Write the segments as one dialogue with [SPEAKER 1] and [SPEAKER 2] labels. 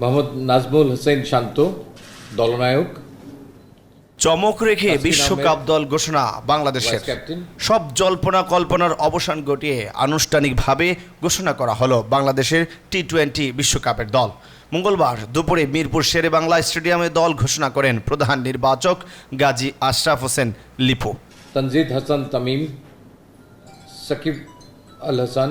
[SPEAKER 1] মোহাম্মদ নাজমুল হোসেন শান্ত দলনায়ক।
[SPEAKER 2] চমক রেখে বিশ্বকাপ দল ঘোষণা বাংলাদেশের। সব জল্পনা কল্পনার অবসান ঘটিয়ে আনুষ্ঠানিকভাবে ঘোষণা করা হলো বাংলাদেশের টি টোয়েন্টি বিশ্বকাপের দল। মঙ্গলবার দুপুরে মিরপুর শেরে বাংলা স্টেডিয়ামে দল ঘোষণা করেন প্রধান নির্বাচক গাজী আশরাফ হোসেন লিপু।
[SPEAKER 1] তনজিদ হাসান তামিম সাকিব আল হাসান।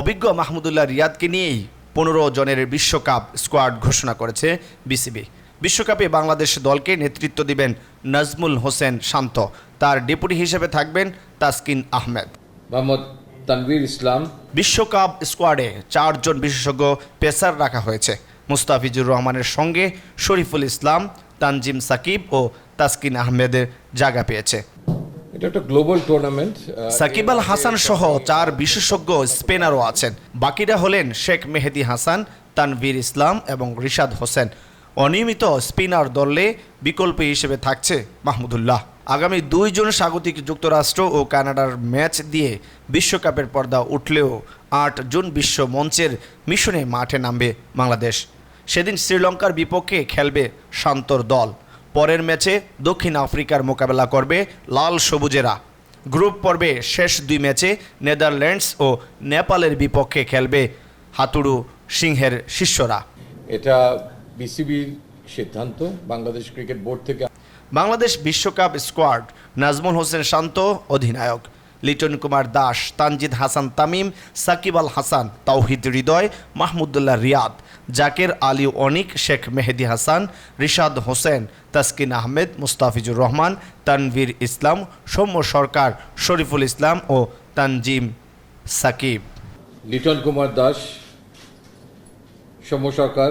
[SPEAKER 2] অভিজ্ঞ মাহমুদুল্লাহ রিয়াদকে নিয়েই পনেরো জনের বিশ্বকাপ স্কোয়াড ঘোষণা করেছে বিসিবি। বিশ্বকাপে বাংলাদেশ দলকে নেতৃত্ব দিবেন নাজমুল হোসেন শান্ত। তার ডেপুটি হিসেবে থাকবেন তাসকিন আহমেদ।
[SPEAKER 1] মোহাম্মদ তানভীর ইসলাম।
[SPEAKER 2] বিশ্বকাপ স্কোয়াডে চারজন বিশেষজ্ঞ পেসার রাখা হয়েছে। মুস্তাফিজুর রহমানের সঙ্গে শরীফুল ইসলাম তানজিম সাকিব ও তাসকিন আহমেদের জায়গা পেয়েছে।
[SPEAKER 1] এটা একটা গ্লোবাল টুর্নামেন্ট
[SPEAKER 2] সাকিব আল হাসান সহ চার বিশেষজ্ঞ স্পিনারও আছেন। বাকিরা হলেন শেখ মেহেদি হাসান তানভীর ইসলাম এবং রিশাদ হোসেন। অনিয়মিত স্পিনার দলে বিকল্প হিসেবে থাকছে মাহমুদুল্লাহ। আগামী দুইজন স্বাগতিক যুক্তরাষ্ট্র ও কানাডার ম্যাচ দিয়ে বিশ্বকাপের পর্দা উঠলেও আট জুন বিশ্ব মঞ্চের মিশনে মাঠে নামবে বাংলাদেশ। সেদিন শ্রীলঙ্কার বিপক্ষে খেলবে শান্তর দল। পরের ম্যাচে দক্ষিণ আফ্রিকার মোকাবেলা করবে লাল সবুজেরা। গ্রুপ পর্বে শেষ দুই ম্যাচে নেদারল্যান্ডস ও নেপালের বিপক্ষে খেলবে হাতুড়ু সিংহের শিষ্যরা।
[SPEAKER 1] এটা বিসিবির সিদ্ধান্ত বাংলাদেশ ক্রিকেট বোর্ড থেকে।
[SPEAKER 2] বাংলাদেশ বিশ্বকাপ স্কোয়াড নাজমুল হোসেন শান্ত অধিনায়ক। লিটন কুমার দাস তানজিদ হাসান তামিম সাকিব আল হাসান তাওহিদ হৃদয় মাহমুদুল্লাহ রিয়াদ। জাকের আলী অনিক, শেখ মেহেদি হাসান, রিশাদ হোসেন, তাসকিন আহমেদ, মুস্তাফিজুর রহমান, তানভীর ইসলাম, সৌম্য সরকার, শরীফুল ইসলাম ও তানজিম সাকিব।
[SPEAKER 1] লিটন কুমার দাস, সৌম্য সরকার